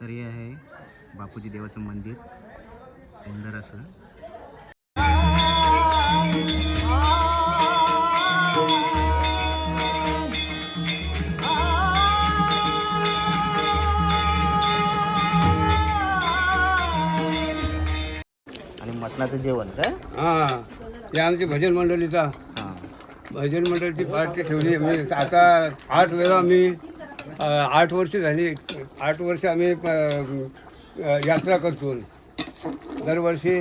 तर हे आहे बापूजी देवाचं मंदिर. सुंदर असं. आणि मटणाचं जेवण काय? हा. हे आमची भजन मंडळीचा. हां. भजन मंडळीची पार्टी ठेवली मी आता आठ वेळा अ, आठ वर्ष झाली आठ वर्ष आम्ही अ, यात्रा करतो. दरवर्षी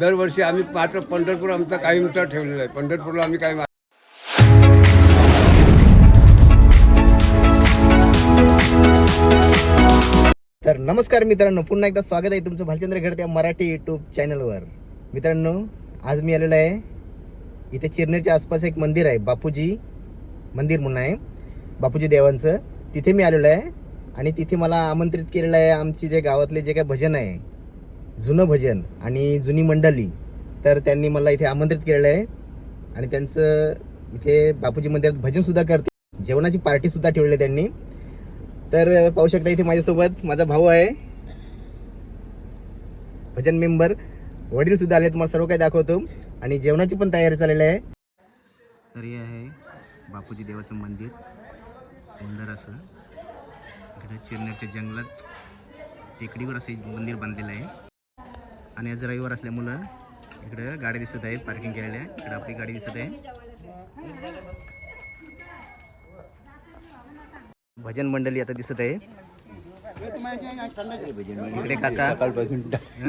दरवर्षी आम्ही मात्र पंढरपूर आमचा कायमचा ठेवलेला आहे. पंढरपूरला आम्ही काय तर नमस्कार मित्रांनो पुन्हा एकदा स्वागत आहे तुमचं भालचंद्र घडते मराठी यूट्यूब चॅनलवर मित्रांनो आज मी आलेलो आहे. इथे चिरनेरच्या आसपास एक मंदिर आहे बापूजी मंदिर म्हणून आहे. बापूजी देवांचं. तिथे मी आलेलो आहे. आणि तिथे मला आमंत्रित केलेलं आहे आमची जे गावातले जे काय भजन आहे जुनं भजन आणि जुनी मंडळी तर त्यांनी मला इथे आमंत्रित केलेलं आहे. आणि त्यांचं इथे बापूजी मंदिरात भजनसुद्धा करते जेवणाची पार्टीसुद्धा ठेवली आहे त्यांनी. तर पाहू शकता इथे माझ्यासोबत माझा भाऊ आहे. भजन मेंबर वडीलसुद्धा आले तुम्हाला सर्व काही दाखवतो. आणि जेवणाची पण तयारी चाललेली आहे. तर हे आहे बापूजी देवाचं मंदिर. सुंदर असं. इकडे चिरनेरच्या जंगलात टेकडीवर असं मंदिर बांधलेलं आहे. आणि आज रविवार असल्यामुळं इकडं गाड्या दिसत आहेत पार्किंग केलेल्या. इकडं आपली गाडी दिसत आहे. भजन मंडळी आता दिसत आहे. इकडे काका. सकाळपासून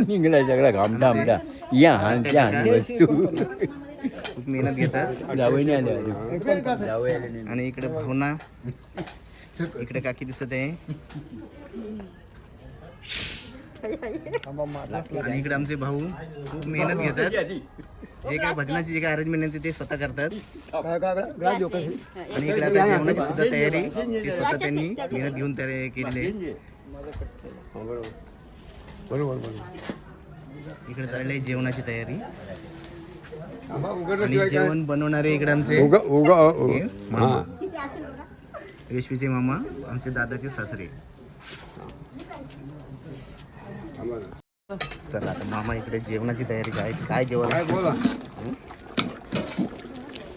निघाला सगळा घामटा आमटा या वस्तू खूप मेहनत घेतात. आणि इकडे भावना. इकडे काकी दिसत आहे. आणि इकडे आमचे भाऊ खूप मेहनत घेतात. जे काय भजनाची जे काय अरेंजमेंट आहे ते स्वतः करतात. आणि इकडे आता जेवणाची सुद्धा तयारी. ती स्वतः त्यांनी मेहनत घेऊन तयारी केलेली आहे. इकडे चालली आहे जेवणाची तयारी. आणि जेवण बनवणारे इकडे आमचे. उगा उगा हे हा मामा. रेशमीचे मामा आमचे दादाचे सासरे. चला आता मामा इकडे जेवणाची तयारी काय काय जेवण? काय बोला.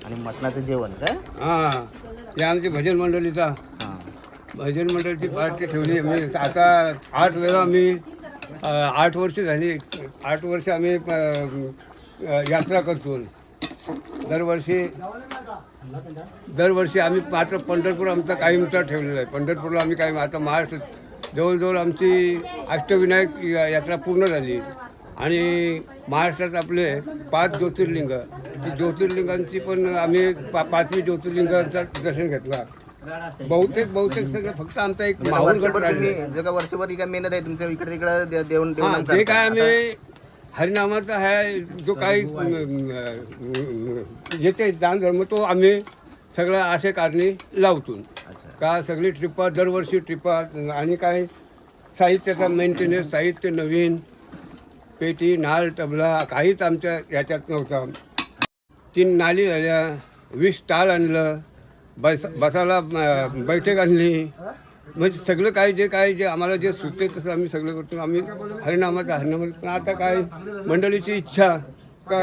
आणि मटणाचं जेवण काय हा. हे आमची भजन मंडळीचा. हां. भजन मंडळीची पार्टी ठेवली मी आता आठ वेळा आम्ही अ, आठ वर्ष झाली. आठ वर्ष आम्ही अ, यात्रा करतो. दरवर्षी दरवर्षी आम्ही मात्र पंढरपूर आमचा कायमचा ठेवलेला आहे. पंढरपूरला आम्ही काय आता महाराष्ट्र जवळजवळ आमची अष्टविनायक यात्रा पूर्ण झाली. आणि महाराष्ट्रात आपले पाच ज्योतिर्लिंग ती ज्योतिर्लिंगांची पण आम्ही पा पाचवी ज्योतिर्लिंगांचं दर्शन घेतला. बहुतेक बहुतेक सगळं फक्त आमचा एक आहे. तुम्ही जगा वर्षभर मेहनत आहे तुमच्या इकडे तिकडे देऊन जे काय आम्ही हरिनामाचा आहे जो काही येते दान धर्म तो आम्ही सगळं असे कारणे लावतो का सगळी ट्रिपा दरवर्षी ट्रिपा आणि काय साहित्याचा मेंटेनन्स साहित्य नवीन पेटी नाल तबला काहीच आमच्या याच्यात नव्हता. तीन नाली झाल्या वीस स्टाल आणलं बस बसायला बैठक आणली. म्हणजे सगळं काय जे काय जे आम्हाला जे सुचते तसं आम्ही सगळं करतो. आम्ही हरिनामाचा हरिनामा पण आता काय मंडळीची इच्छा का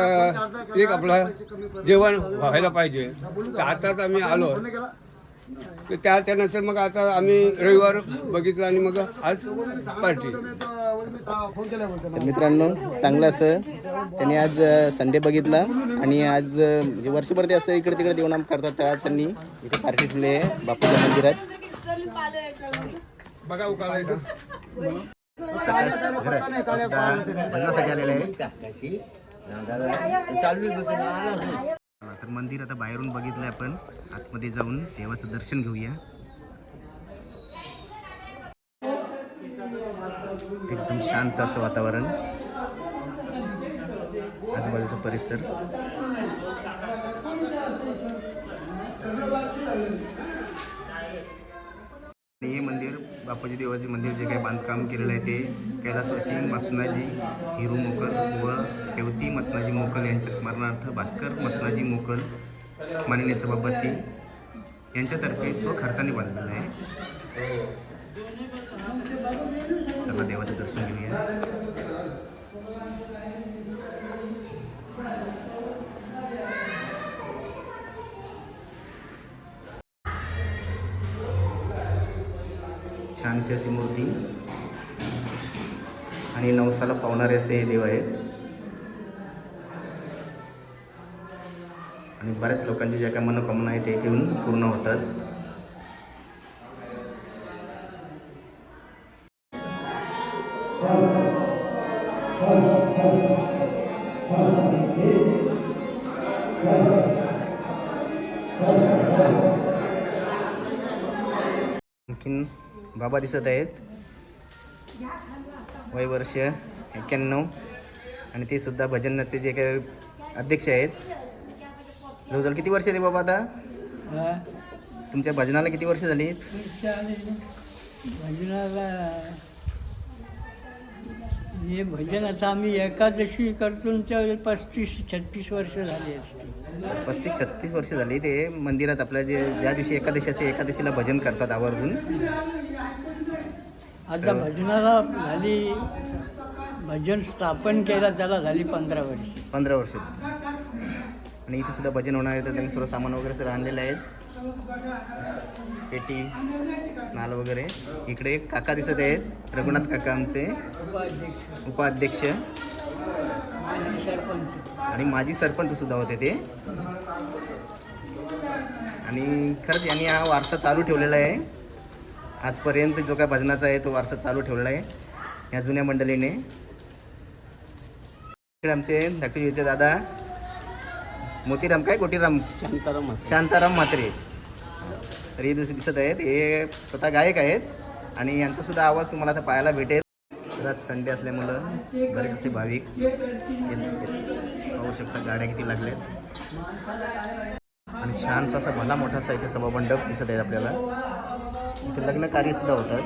एक आपला जेवण व्हायला पाहिजे. तर आताच आम्ही आलो. तर त्या त्यानंतर मग आता आम्ही रविवार बघितलं आणि मग आज पार्टी. तर मित्रांनो चांगलं असं. त्यांनी आज संडे बघितला आणि आज म्हणजे वर्षभर ते असं इकडे तिकडे देऊन करतात तर आज त्यांनी इथे पार्टी ठेवली आहे बापूच्या मंदिरात. बघा उकाला तर मंदिर आता बाहेरून बघितलं आपण. आतमध्ये जाऊन देवाचं दर्शन घेऊया. एकदम शांत असं वातावरण. आजूबाजूचा परिसर. हे मंदिर बापाजी देवाचे मंदिर जे काही बांधकाम केलेलं आहे ते कैलासवासी मसनाजी हिरू मोकल व हेवती मसनाजी मोकल यांच्या स्मरणार्थ भास्कर मसनाजी मोकल माननीय सभापती यांच्यातर्फे स्वखर्चाने बांधलेलं आहे. चला देवाचं दर्शन घेऊया. छानशी अशी मूर्ती. आणि नवसाला पावणारे असे हे देव आहेत. आणि बऱ्याच लोकांची ज्या काय मनोकामना आहेत ते येऊन पूर्ण होतात. आणखीन बाबा दिसत आहेत. वय वर्ष एक्क्याण्णव. आणि ते सुद्धा भजनाचे जे काही अध्यक्ष आहेत. जवळजवळ किती वर्ष आहे बाबा आता? तुमच्या भजनाला किती वर्ष झाली? भजनाला हे भजन आता आम्ही एकादशी करतो त्या पस्तीस छत्तीस वर्ष झाली असते पस्तीस छत्तीस वर्ष झाली. ते मंदिरात आपल्या जे ज्या दिवशी एकादशी असते एकादशीला भजन करतात आवर्जून. आता भजनाला झाली भजन स्थापन केलं त्याला झाली पंधरा वर्ष. पंधरा वर्ष. आणि इथे सुद्धा भजन होणार आहे तर त्यांनी सर्व सामान वगैरे सगळं आणलेलं आहे. पेटी नाल वगैरे. इकडे काका दिसत आहेत रघुनाथ काका आमचे. उपाध्यक्ष. सरपंच. आणि माजी सरपंच सुद्धा होते ते. आणि खरंच यांनी हा वारसा चालू ठेवलेला आहे. आजपर्यंत जो काय भजनाचा आहे तो वारसा चालू ठेवलेला आहे. या जुन्या मंडळीने. इकडे आमचे धाकटीचे दादा. मोतीराम काय? कोटीराम शांताराम शांताराम म्हात्रे. तर हे दुसरे दिसत आहेत. हे स्वतः गायक आहेत आणि यांचा सुद्धा आवाज तुम्हाला आता पाहायला भेटेल. तर आज संडे असल्यामुळं बरेच असे भाविक आहेत. पाहू शकता गाड्या किती लागल्यात. आणि छानसा असा भला मोठा असा इथे सभामंडप दिसत आहे आपल्याला. लग्न कार्य सुद्धा होतात.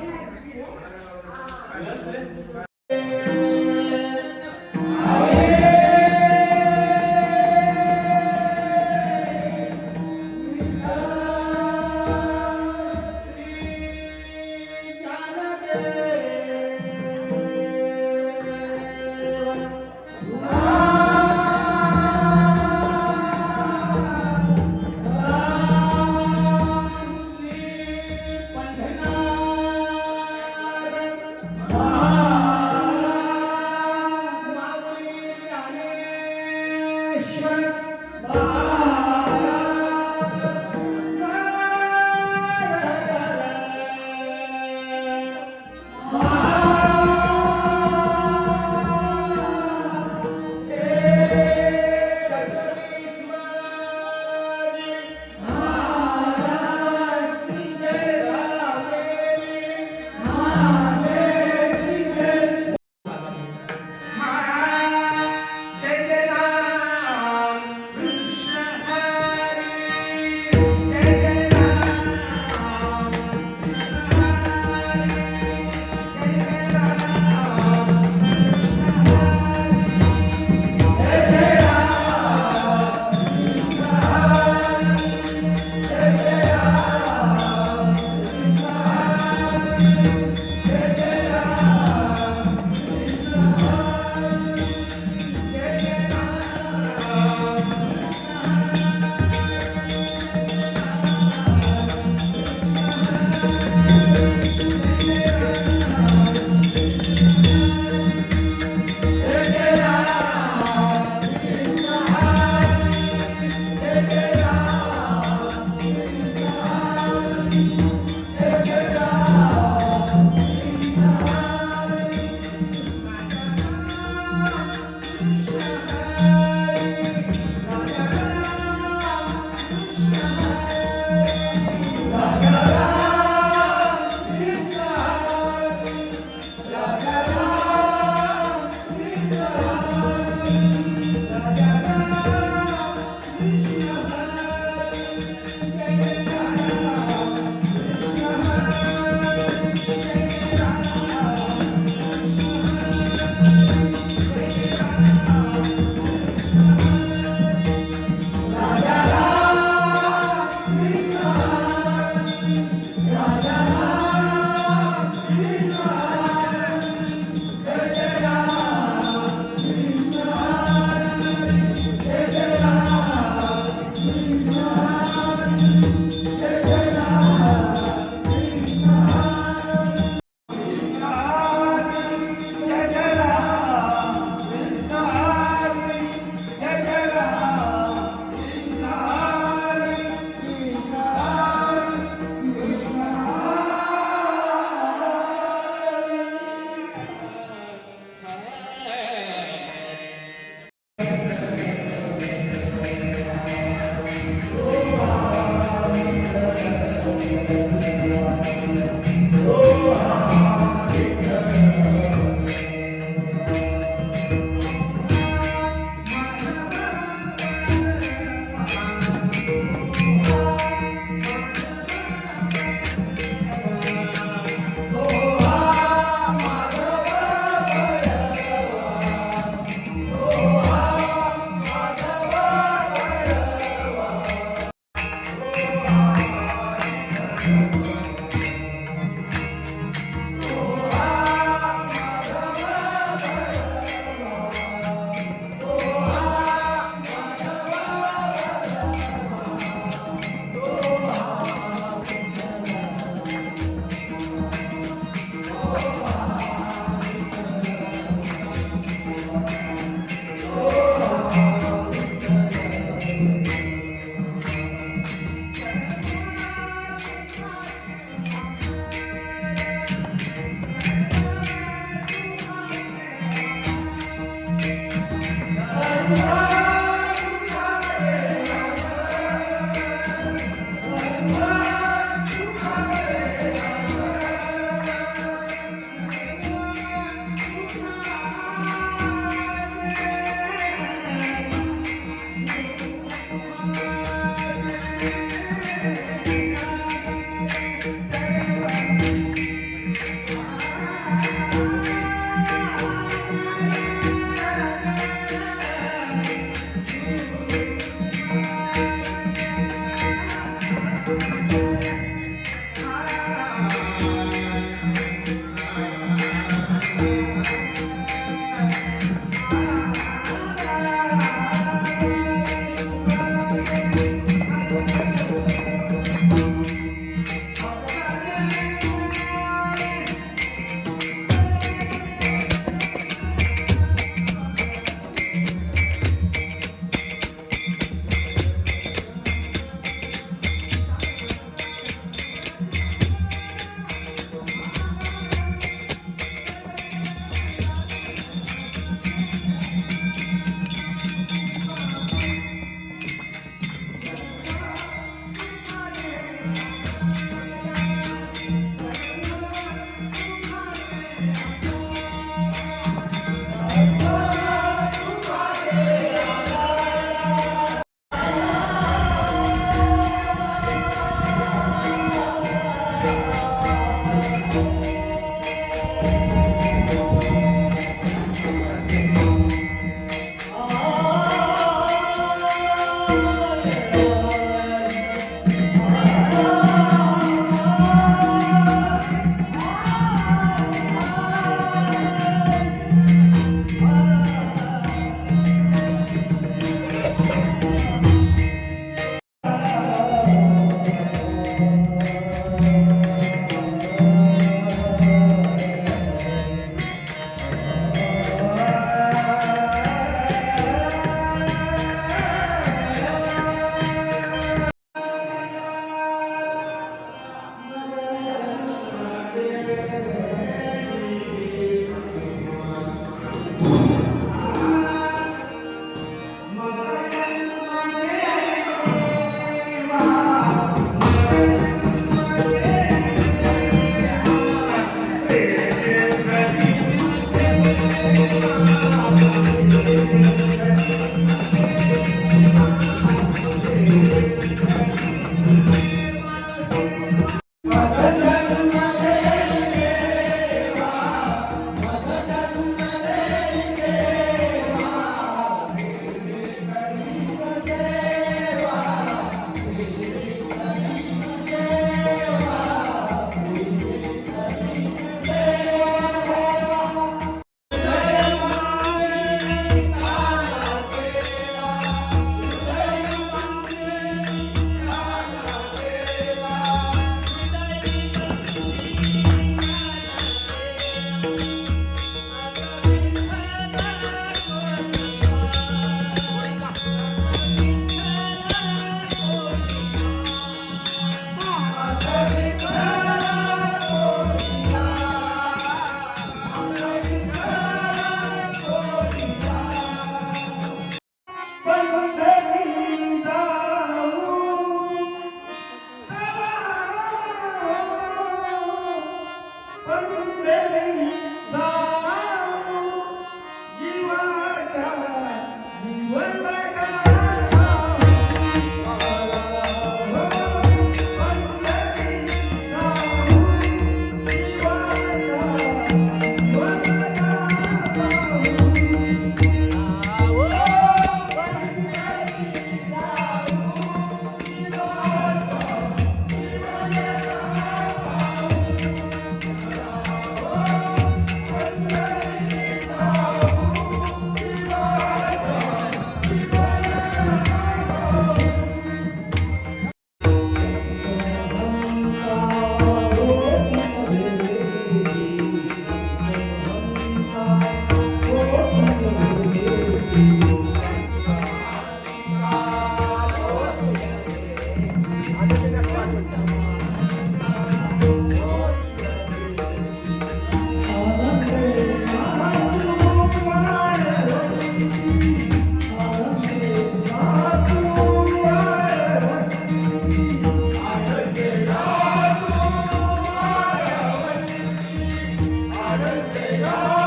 Amém.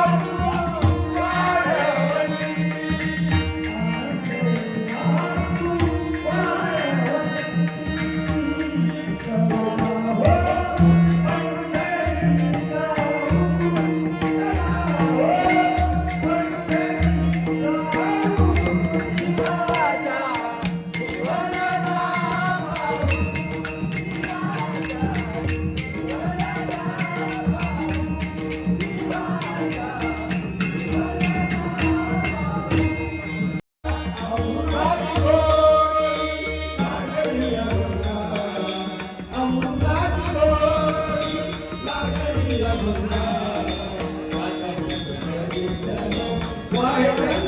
Why?